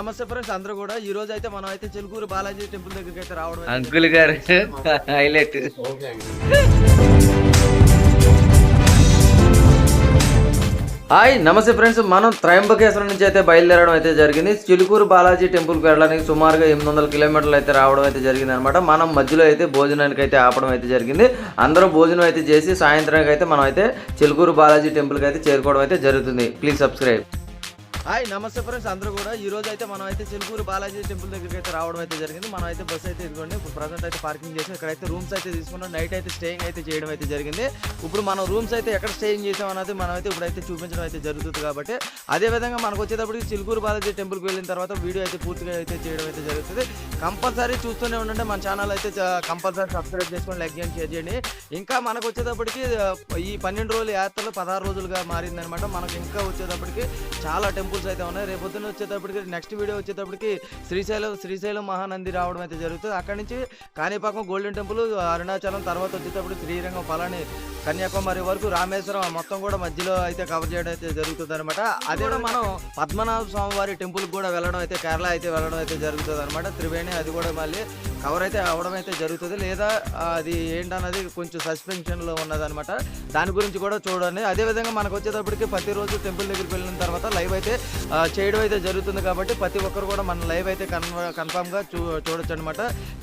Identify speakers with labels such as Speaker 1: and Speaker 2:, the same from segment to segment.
Speaker 1: నమస్తే ఫ్రెండ్స్ అందరూ కూడా. ఈ రోజు అయితే మనం అయితే చిలుకూరు బాలాజీ టెంపుల్ దగ్గరికి అయితే రావడం
Speaker 2: అంకుల్ గారు హైలైట్. హాయ్ నమస్తే ఫ్రెండ్స్. మనం త్రయంబకేశ్వరం నుంచి అయితే బయలుదేరడం అయితే జరిగింది. చిలుకూరు బాలాజీ టెంపుల్కి వెళ్ళడానికి సుమారుగా ఎనిమిది వందల కిలోమీటర్లు అయితే రావడం అయితే జరిగింది అనమాట మనం మధ్యలో అయితే భోజనానికి అయితే ఆపడం అయితే జరిగింది. అందరూ భోజనం అయితే చేసి సాయంత్రానికి అయితే మనం అయితే చిలుకూరు బాలాజీ టెంపుల్కి అయితే చేరుకోవడం అయితే జరుగుతుంది. Please subscribe.
Speaker 1: హాయ్ నమస్తే ఫ్రెండ్స్ అందరూ కూడా. ఈ రోజు అయితే మనం అయితే చిలుకూరు బాలాజీ టెంపుల్ దగ్గరికి అయితే రావడం అయితే జరిగింది. మనం అయితే బస్ అయితే ఇదిగోండి ఇప్పుడు ప్రజెంట్ అయితే పార్కింగ్ చేసి ఇక్కడైతే రూమ్స్ అయితే తీసుకున్నాం. నైట్ అయితే స్టేయింగ్ అయితే చేయడం అయితే జరిగింది. ఇప్పుడు మనం రూమ్స్ అయితే ఎక్కడ స్టేయింగ్ చేసాం అనేది మనం అయితే ఇప్పుడైతే చూపించడం అయితే జరుగుతుంది కాబట్టి అదే విధంగా మనకు వచ్చేటప్పటికి చిలుకూరు బాలాజీ టెంపుల్కి వెళ్ళిన తర్వాత వీడియో అయితే పూర్తిగా అయితే చేయడం అయితే జరుగుతుంది. కంపల్సరీ చూస్తూనే ఉండండి మన ఛానల్ అయితే కంపల్సరీ సబ్స్క్రైబ్ చేసుకొని లైక్ చేయండి షేర్ చేయండి. ఇంకా మనకు వచ్చేటప్పటికి ఈ పన్నెండు రోజుల యాత్రలు పదహారు రోజులుగా మారిందనమాట మనకి ఇంకా వచ్చేటప్పటికి చాలా టెంపుల్స్ అయితే ఉన్నాయి. రేపు పొద్దున్న వచ్చేటప్పటికి నెక్స్ట్ వీడియో వచ్చేటప్పటికి శ్రీశైలం శ్రీశైలం మహానంది రావడం అయితే జరుగుతుంది. అక్కడి నుంచి కాణిపాకం గోల్డెన్ టెంపుల్ అరుణాచలం తర్వాత వచ్చేటప్పుడు శ్రీరంగం పలాని కన్యాకుమారి వరకు రామేశ్వరం మొత్తం కూడా మధ్యలో అయితే కవర్ చేయడం అయితే జరుగుతుంది అనమాట అదే కూడా మనం పద్మనాభ స్వామి వారి టెంపుల్కి కూడా వెళ్ళడం అయితే కేరళ అయితే వెళ్ళడం అయితే జరుగుతుంది అనమాట త్రివేణి అది కూడా మళ్ళీ కవర్ అయితే అవడం అయితే జరుగుతుంది. లేదా అది ఏంటన్నది కొంచెం సస్పెన్షన్లో ఉన్నదనమాట దాని గురించి కూడా చూడండి. అదేవిధంగా మనకు వచ్చేటప్పటికి ప్రతిరోజు టెంపుల్ దగ్గరికి వెళ్ళిన తర్వాత లైవ్ అయితే చేయడం అయితే జరుగుతుంది కాబట్టి ప్రతి ఒక్కరు కూడా మన లైవ్ అయితే కన్ఫ కన్ఫామ్గా చూ చూడొచ్చు అనమాట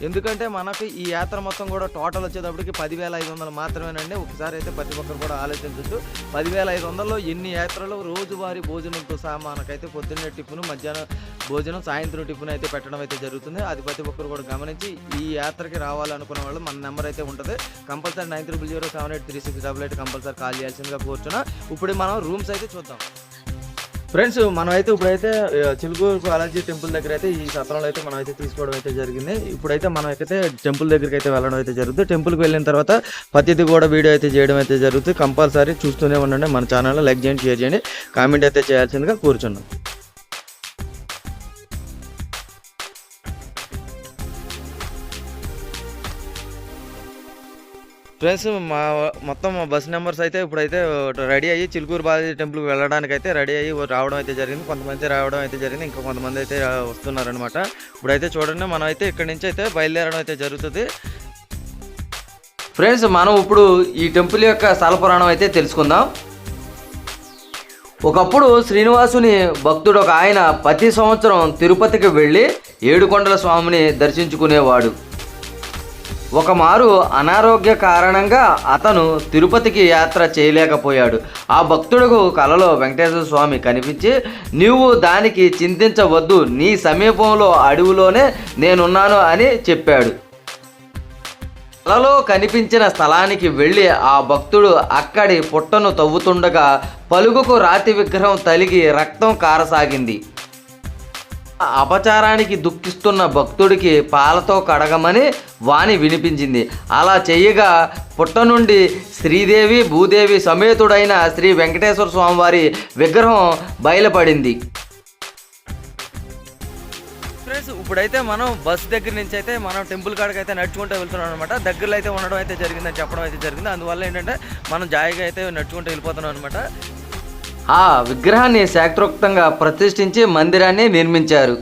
Speaker 1: ఎందుకంటే మనకి ఈ యాత్ర మొత్తం కూడా టోటల్ వచ్చేటప్పటికి పదివేల ఐదు వందలు మాత్రమేనండి. ఒకసారి అయితే ప్రతి ఒక్కరు కూడా ఆలోచించవచ్చు పదివేల ఐదు వందల్లో ఎన్ని యాత్రలు? రోజువారీ భోజనంతో సహా మనకైతే పొద్దున్నే టిఫిన్ మధ్యాహ్నం భోజనం సాయంత్రం టిఫిన్ అయితే పెట్టడం అయితే జరుగుతుంది. అది ప్రతి ఒక్కరు కూడా గమనించి ఈ యాత్రకి రావాలనుకున్న వాళ్ళు మన నెంబర్ అయితే ఉంటుంది. Compulsory nine triple zero seven eight three six double eight compulsory call చేయాల్సిందిగా కూర్చున్నా. ఇప్పుడు మనం రూమ్స్ అయితే చూద్దాం. ఫ్రెండ్స్ మనమైతే ఇప్పుడైతే చిలుకూరు బాలాజీ టెంపుల్ దగ్గర అయితే ఈ సత్రంలో అయితే మనం అయితే తీసుకోవడం అయితే జరిగింది. ఇప్పుడైతే మనం అయితే టెంపుల్ దగ్గరికి అయితే వెళ్ళడం అయితే జరుగుతుంది. టెంపుల్కి వెళ్ళిన తర్వాత ప్రతిది కూడా వీడియో అయితే చేయడం అయితే జరుగుతుంది. కంపల్సరీ చూస్తూనే ఉండండి. మన ఛానల్లో లైక్ చేయండి షేర్ చేయండి. కామెంట్ అయితే చేయాల్సిందిగా కూర్చున్నాం. ఫ్రెండ్స్ మా మొత్తం మా బస్ నెంబర్స్ అయితే ఇప్పుడైతే రెడీ అయ్యి చిలుకూరు బాలాజీ టెంపుల్కి వెళ్ళడానికి అయితే రెడీ అయ్యి రావడం అయితే జరిగింది. కొంతమంది రావడం అయితే జరిగింది. ఇంకా కొంతమంది అయితే వస్తున్నారనమాట ఇప్పుడైతే చూడండి మనం అయితే ఇక్కడి నుంచి అయితే బయలుదేరడం అయితే జరుగుతుంది.
Speaker 2: ఫ్రెండ్స్ మనం ఇప్పుడు ఈ టెంపుల్ యొక్క స్థల పురాణం అయితే తెలుసుకుందాం. ఒకప్పుడు శ్రీనివాసుని భక్తుడు ఒక ఆయన ప్రతి సంవత్సరం తిరుపతికి వెళ్ళి ఏడుకొండల స్వామిని దర్శించుకునేవాడు. ఒకమారు అనారోగ్య కారణంగా అతను తిరుపతికి యాత్ర చేయలేకపోయాడు. ఆ భక్తుడుకు కలలో వెంకటేశ్వర స్వామి కనిపించి నీవు దానికి చింతించవద్దు నీ సమీపంలో అడవిలోనే నేనున్నాను అని చెప్పాడు. కలలో కనిపించిన స్థలానికి వెళ్ళి ఆ భక్తుడు అక్కడి పుట్టను తవ్వుతుండగా పలుగుకు రాతి విగ్రహం తలిగి రక్తం కారసాగింది. అపచారానికి దుఃఖిస్తున్న భక్తుడికి పాలతో కడగమని వాణి వినిపించింది. అలా చేయగా పుట్ట నుండి శ్రీదేవి భూదేవి సమేతుడైన శ్రీ వెంకటేశ్వర స్వామివారి విగ్రహం బయలుపడింది.
Speaker 1: ఫ్రెండ్స్ ఇప్పుడైతే మనం బస్ దగ్గర నుంచి అయితే మనం టెంపుల్ కాడికి అయితే నడుచుకుంటూ వెళ్తున్నాం అనమాట దగ్గరలో అయితే ఉండడం అయితే జరిగిందని చెప్పడం అయితే జరిగింది. అందువల్ల ఏంటంటే మనం జాయిగా అయితే నడుచుకుంటూ వెళ్ళిపోతున్నాం అనమాట
Speaker 2: ఆ విగ్రహాన్ని శాస్త్రోక్తంగా ప్రతిష్ఠించి మందిరాన్ని నిర్మించారు.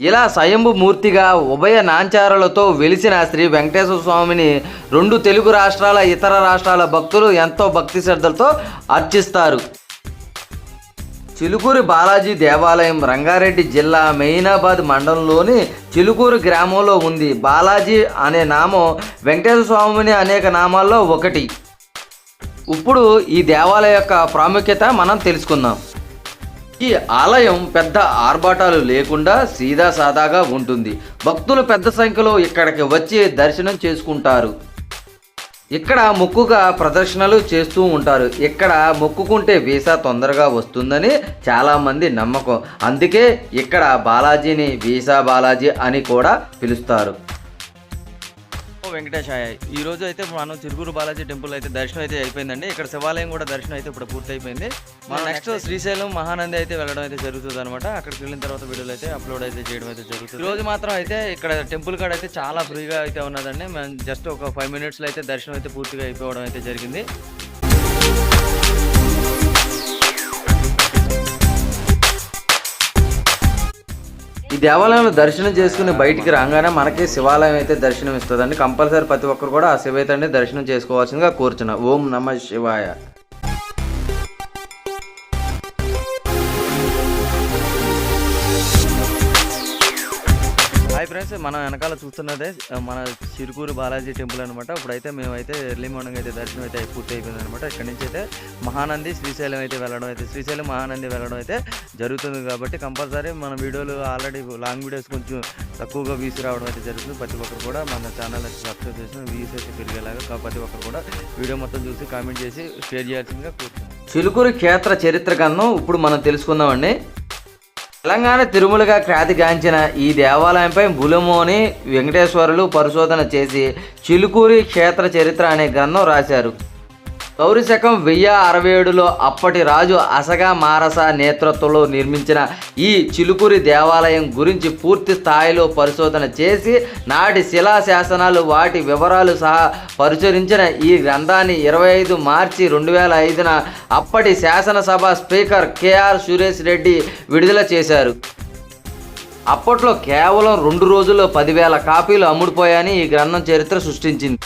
Speaker 2: ఇలా స్వయంభు మూర్తిగా ఉభయ నాంచారలతో వెలిసిన శ్రీ వెంకటేశ్వర స్వామిని రెండు తెలుగు రాష్ట్రాల ఇతర రాష్ట్రాల భక్తులు ఎంతో భక్తి శ్రద్ధలతో అర్చిస్తారు. చిలుకూరు బాలాజీ దేవాలయం రంగారెడ్డి జిల్లా మెయినాబాద్ మండలంలోని చిలుకూరు గ్రామంలో ఉంది. బాలాజీ అనే నామం వెంకటేశ్వర స్వామిని అనేక నామాల్లో ఒకటి. ఇప్పుడు ఈ దేవాలయ యొక్క ప్రాముఖ్యత మనం తెలుసుకుందాం. ఈ ఆలయం పెద్ద ఆర్భాటాలు లేకుండా సీదా సాదాగా ఉంటుంది. భక్తులు పెద్ద సంఖ్యలో ఇక్కడికి వచ్చి దర్శనం చేసుకుంటారు. ఇక్కడ మొక్కుగా ప్రదర్శనలు చేస్తూ ఉంటారు. ఇక్కడ మొక్కుకుంటే వీసా తొందరగా వస్తుందని చాలామంది నమ్మకం. అందుకే ఇక్కడ బాలాజీని వీసా బాలాజీ అని కూడా పిలుస్తారు.
Speaker 1: వెంకటేశాయ. ఈ రోజు అయితే మనం చిరుగురు బాలాజీ టెంపుల్ అయితే దర్శనం అయితే అయిపోయిందండి. ఇక్కడ శివాలయం కూడా దర్శనం అయితే ఇప్పుడు పూర్తి అయిపోయింది మనం నెక్స్ట్ శ్రీశైలం మహానంది అయితే వెళ్ళడం అయితే జరుగుతుంది అనమాట అక్కడికి వెళ్ళిన తర్వాత వీడియోలు అయితే అప్లోడ్ అయితే చేయడం అయితే జరుగుతుంది. ఈ రోజు మాత్రం అయితే ఇక్కడ టెంపుల్ కాడ అయితే చాలా ఫ్రీగా అయితే ఉన్నదండి. మనం జస్ట్ ఒక ఫైవ్ మినిట్స్లో అయితే దర్శనం అయితే పూర్తిగా అయిపోవడం అయితే జరిగింది. ఈ దేవాలయంలో దర్శనం చేసుకుని బయటికి రాగానే మనకి శివాలయం అయితే దర్శనం ఇస్తుందండి కంపల్సరీ ప్రతి ఒక్కరు కూడా ఆ శివైతే దర్శనం చేసుకోవాల్సిందిగా కోరుచున్నా. ఓం నమ శివాయ.
Speaker 2: ఫ్రెండ్స్ మనం వెనకాల చూస్తున్నదే మన చిరుకూరు బాలాజీ టెంపుల్ అనమాట ఇప్పుడైతే మేమైతే ఎర్లీ మార్నింగ్ అయితే దర్శనం అయితే పూర్తి అయిపోయింది అనమాట ఇక్కడ నుంచి అయితే మహానంది శ్రీశైలం అయితే వెళ్ళడం అయితే శ్రీశైలం మహానంది వెళ్ళడం అయితే జరుగుతుంది కాబట్టి కంపల్సరీ మన వీడియోలు ఆల్రెడీ లాంగ్ వీడియోస్ కొంచెం తక్కువగా వ్యూస్ రావడం అయితే జరుగుతుంది. ప్రతి ఒక్కరు కూడా మన ఛానల్ అయితే సబ్స్క్రైబ్ చేసిన వ్యూస్ అయితే పెరిగేలాగా ప్రతి ఒక్కరు కూడా వీడియో మొత్తం చూసి కామెంట్ చేసి షేర్ చేయాల్సిందిగా కోరుతున్నాను.
Speaker 1: చిలుకూరు క్షేత్ర చరిత్ర కన్నా ఇప్పుడు మనం తెలుసుకుందామండి. తెలంగాణ తిరుమలగా ఖ్యాతిగాంచిన ఈ దేవాలయంపై బులమోని వెంకటేశ్వరులు పరిశోధన చేసి చిలుకూరి క్షేత్ర చరిత్ర అనే గ్రంథం రాశారు. గౌరి శకం వెయ్యి అరవై ఏడులో అప్పటి రాజు అసగా మారస నేతృత్వంలో నిర్మించిన ఈ చిలుకూరి దేవాలయం గురించి పూర్తి స్థాయిలో పరిశోధన చేసి నాటి శిలా శాసనాలు వాటి వివరాలు సహా పరిశోధించిన ఈ గ్రంథాన్ని ఇరవై ఐదు మార్చి రెండు వేల ఐదున అప్పటి శాసనసభ స్పీకర్ కేఆర్ సురేష్ రెడ్డి విడుదల చేశారు. అప్పట్లో కేవలం రెండు రోజుల్లో పదివేల కాపీలు అమ్ముడుపోయాయని ఈ గ్రంథం చరిత్ర సృష్టించింది.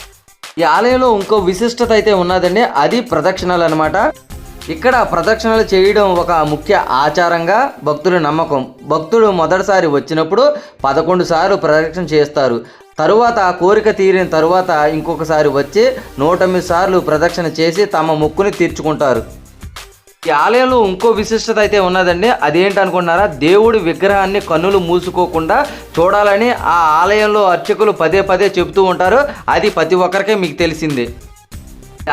Speaker 1: ఈ ఆలయంలో ఇంకో విశిష్టత అయితే ఉన్నదండి. అది ప్రదక్షిణలు అనమాట ఇక్కడ ప్రదక్షిణలు చేయడం ఒక ముఖ్య ఆచారంగా భక్తుల నమ్మకం. భక్తుడు మొదటిసారి వచ్చినప్పుడు పదకొండు సార్లు ప్రదక్షిణ చేస్తారు. తరువాత కోరిక తీరిన తరువాత ఇంకొకసారి వచ్చి నూట ఎనిమిది సార్లు ప్రదక్షిణ చేసి తమ ముక్కుని తీర్చుకుంటారు. ఈ ఆలయంలో ఇంకో విశిష్టత అయితే ఉన్నదండి. అదేంటి అనుకుంటున్నారా దేవుడి విగ్రహాన్ని కన్నులు మూసుకోకుండా చూడాలని ఆ ఆలయంలో అర్చకులు పదే పదే చెబుతూ ఉంటారు. అది ప్రతి ఒక్కరికే మీకు తెలిసిందే.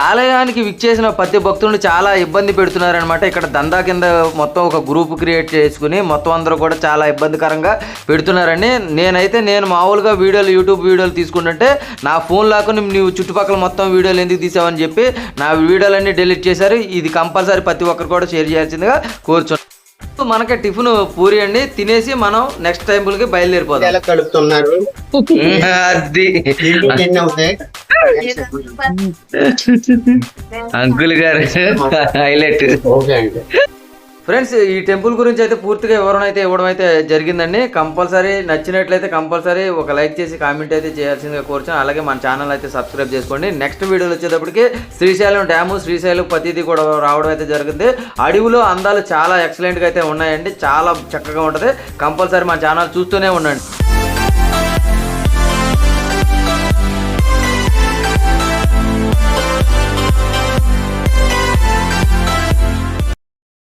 Speaker 1: ఆలయానికి విచ్చేసిన ప్రతి భక్తులను చాలా ఇబ్బంది పెడుతున్నారనమాట ఇక్కడ దందా కింద మొత్తం ఒక గ్రూప్ క్రియేట్ చేసుకుని మొత్తం అందరూ కూడా చాలా ఇబ్బందికరంగా పెడుతున్నారండి. నేనైతే నేను మామూలుగా వీడియోలు యూట్యూబ్ వీడియోలు తీసుకుంటుంటే నా ఫోన్ లాక్కుని నీవు చుట్టుపక్కల మొత్తం వీడియోలు ఎందుకు తీసావని చెప్పి నా వీడియోలన్నీ డిలీట్ చేశారు. ఇది కంపల్సరీ ప్రతి ఒక్కరు కూడా షేర్ చేయాల్సిందిగా కోరుచున్నాను మనకి టిఫిన్ పూరి అండి. తినేసి మనం నెక్స్ట్ బయలుదేరిపోదాం.
Speaker 3: ఎలా కలుపుతున్నారు
Speaker 1: అది అంకుల్ గారు హైలైట్.
Speaker 3: ఓకే అండి
Speaker 1: ఫ్రెండ్స్ ఈ టెంపుల్ గురించి అయితే పూర్తిగా వివరణ అయితే ఇవ్వడం అయితే జరిగిందండి. కంపల్సరీ నచ్చినట్లయితే కంపల్సరీ ఒక లైక్ చేసి కామెంట్ అయితే చేయాల్సిందిగా కోరుచాను అలాగే మన ఛానల్ అయితే సబ్స్క్రైబ్ చేసుకోండి. నెక్స్ట్ వీడియోలు వచ్చేటప్పటికి శ్రీశైలం డ్యాము శ్రీశైలం ప్రతిదీ కూడా రావడం అయితే జరిగింది. అడవిలో అందాలు చాలా ఎక్సలెంట్గా అయితే ఉన్నాయండి. చాలా చక్కగా ఉంటుంది. కంపల్సరీ మన ఛానల్ చూస్తూనే ఉండండి.